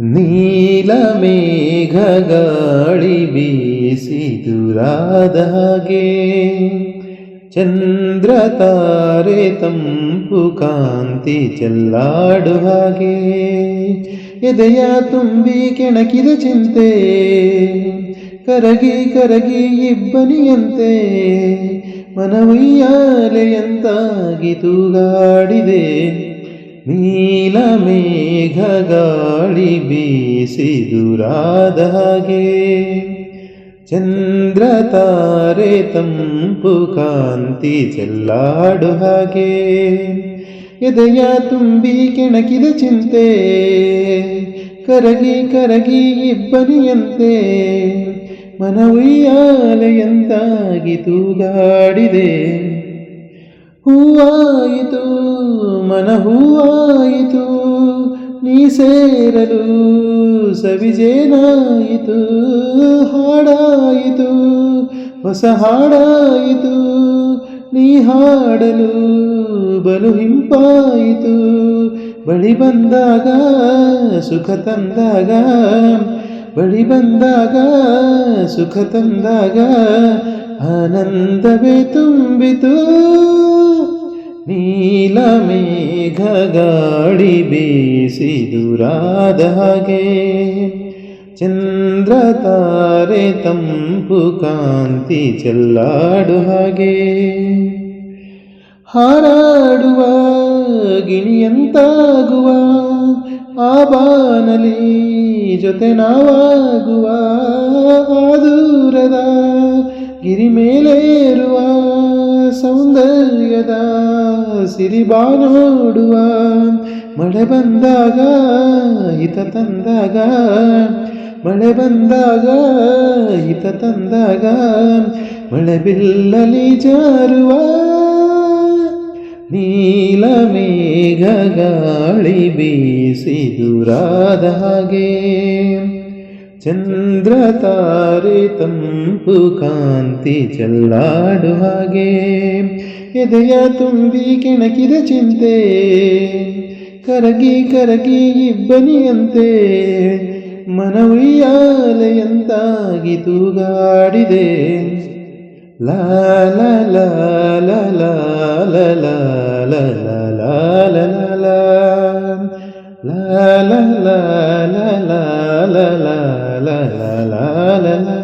ನೀಲ ಮೇಘ ಗಾಳಿ ಬೀಸಿ ದೂರಾದ ಹಾಗೆ ಚಂದ್ರ ತಾರೆ ತಂಪು ಕಾಂತಿ ಚೆಲ್ಲಾಡು ಹಾಗೆ. ಎದೆಯ ತುಂಬಿ ಕೆಣಕಿದ ಚಿಂತೆ, ಕರಗಿ ಕರಗಿ ಇಬ್ಬನಿಯಂತೆ. ಮನವಯ್ಯಾಲೆಯಂತಾಗಿ ತೂಗಾಡಿದೆ ನೀಲ ಮೇಘ ಗಾಳಿ ಬೀಸಿ ದೂರಾದ ಹಾಗೆ ಚಂದ್ರ ತಾರೆ ತಂಪು ಕಾಂತಿ ಚೆಲ್ಲಾಡು ಹಾಗೆ ಎದೆಯ ತುಂಬಿ ಕೆಣಕಿದ ಚಿಂತೆ ಕರಗಿ ಕರಗಿ ಇಬ್ಬನಿಯಂತೆ ಮನವಯ್ಯಾಲೆಯಂತಾಗಿ ತೂಗಾಡಿದೆ ಹೂವಾಯಿತು ಮನ ಹೂವಾಯಿತು ನೀ ಸೇರಲು ಸವಿಜೇನಾಯಿತು, ಹಾಡಾಯಿತು, ಹೊಸ ಹಾಡಾಯಿತು, ನೀ ಹಾಡಲು ಬಲು ಹಿಂಪಾಯಿತು, ಬಳಿ ಬಂದಾಗ ಸುಖ ತಂದಾಗ, ಬಳಿ ಬಂದಾಗ ಸುಖ ತಂದಾಗ ಆನಂದವೇ ತುಂಬಿತು. ನೀಲ ಮೇಘ ಗಾಡಿ ಬೀಸಿ ದೂರಾದ ಹಾಗೆ ಚಂದ್ರ ತಾರೆ ತಂಪು ಕಾಂತಿ ಚೆಲ್ಲಾಡು ಹಾಗೆ ಹಾರಾಡುವ ಗಿಣಿಯಂತಾಗುವ, ಆ ಬಾನಲಿ ಜೊತೆ ನಾವಾಗುವ, ಆ ದೂರದ ಗಿರಿ ಮೇಲೇರುವ ಸೌಂದರ್ಯದ ಸಿರಿಬಾನೋಡುವ ಮಳೆ ಬಂದಾಗ, ಹಿತ ತಂದಾಗ, ಮಳೆ ಬಂದಾಗ, ಹಿತ ತಂದಾಗ, ಮಳೆ ಬಿಲ್ಲಲಿ ಜಾರುವ ನೀಲ ಮೇಘ ಗಾಳಿ ಬೀಸಿದುರಾದ ಹಾಗೆ. ಚಂದ್ರ ತಾರೆ ತಂಪು ಕಾಂತಿ ಚೆಲ್ಲಾಡು ಹಾಗೆ ಎದೆಯ ತುಂಬಿ ಕೆಣಕಿದ ಚಿಂತೆ ಕರಗಿ ಕರಗಿ ಇಬ್ಬನಿಯಂತೆ ಮನವಿಯಾಲೆಯಂತಾಗಿ ತೂಗಾಡಿದೆ ಲಾ ಲಾ ಲಾ ಲಾ ಲಾ ಲಾ ಲಾ ಲಾ ಲಾ ಲಾ ಲಾ ಲಾ ಲಾ ಲಾ ಲಾ ಲಾ la la la la